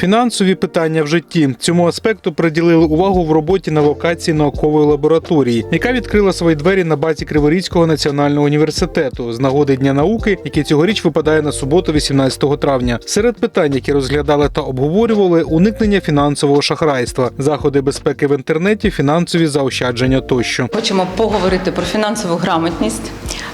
Фінансові питання в житті цьому аспекту приділили увагу в роботі на локації наукової лабораторії, яка відкрила свої двері на базі Криворізького національного університету з нагоди Дня науки, який цьогоріч випадає на суботу, 18 травня. Серед питань, які розглядали та обговорювали, уникнення фінансового шахрайства, заходи безпеки в інтернеті, фінансові заощадження тощо. Хочемо поговорити про фінансову грамотність,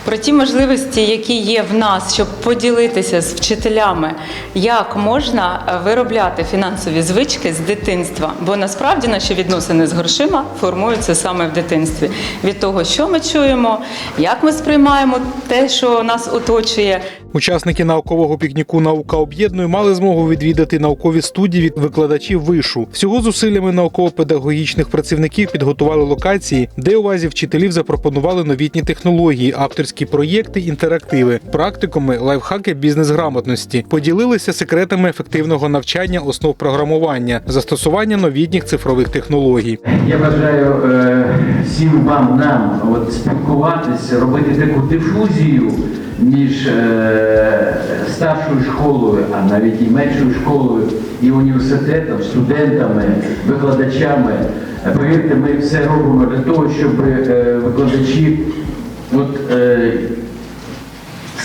про ті можливості, які є в нас, щоб поділитися з вчителями, як можна е, виробляти фінансові звички з дитинства. Бо насправді наші відносини з грошима формуються саме в дитинстві. Від того, що ми чуємо, як ми сприймаємо те, що нас оточує. Учасники наукового пікніку Наука об'єднує мали змогу відвідати наукові студії від викладачів вишу. Всього зусиллями науково-педагогічних працівників підготували локації, де увазі вчителів запропонували новітні технології, авторські проєкти, інтерактиви, практикуми, лайфхаки бізнес-грамотності, поділилися секретами ефективного навчання основ програмування, застосування новітніх цифрових технологій. Я бажаю е, всім вам нам от, спілкуватися, робити таку дифузію між е, старшою школою, а навіть і меншою школою, і університетом, студентами, викладачами. Повірте, ми все робимо для того, щоб е, викладачі от, е,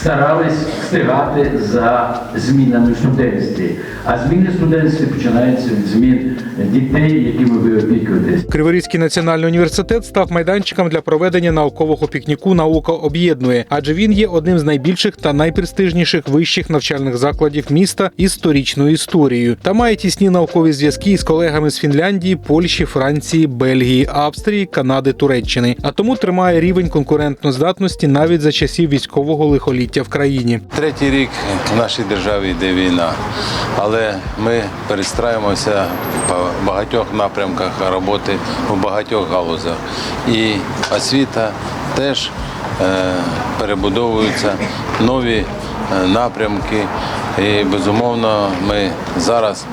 старались встигати за змінами в студентстві. А зміни студентстві починаються від змін дітей, якими ви опікуєтесь. Криворізький національний університет став майданчиком для проведення наукового пікніку Наука об'єднує, адже він є одним з найбільших та найпрестижніших вищих навчальних закладів міста із сторічною історією та має тісні наукові зв'язки з колегами з Фінляндії, Польщі, Франції, Бельгії, Австрії, Канади, Туреччини. А тому тримає рівень конкурентноздатності навіть за часів військового лихоліття в країні. Третій рік в нашій державі йде війна, але ми перестраюємося по багатьох напрямках роботи у багатьох галузях. І освіта теж е, перебудовуються нові е, напрямки. І безумовно, ми зараз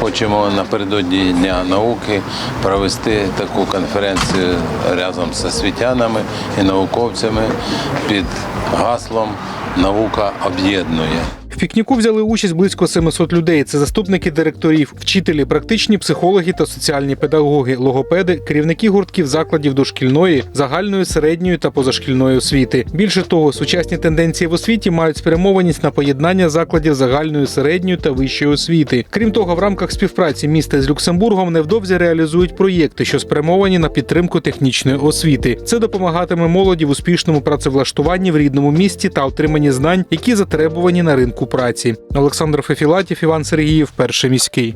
хочемо напередодні Дня науки провести таку конференцію разом з освітянами і науковцями під гаслом Наука об'єднує. В пікніку взяли участь близько 700 людей. Це заступники директорів, вчителі, практичні психологи та соціальні педагоги, логопеди, керівники гуртків закладів дошкільної, загальної, середньої та позашкільної освіти. Більше того, сучасні тенденції в освіті мають спрямованість на поєднання закладів загальної, середньої та вищої освіти. Крім того, в рамках співпраці міста з Люксембургом невдовзі реалізують проєкти, що спрямовані на підтримку технічної освіти. Це допомагатиме молоді в успішному працевлаштуванні в рідному місті та отриманні знань, які затребувані на ринку праці. Олександр Фефілатів, Іван Сергіїв, перший міський.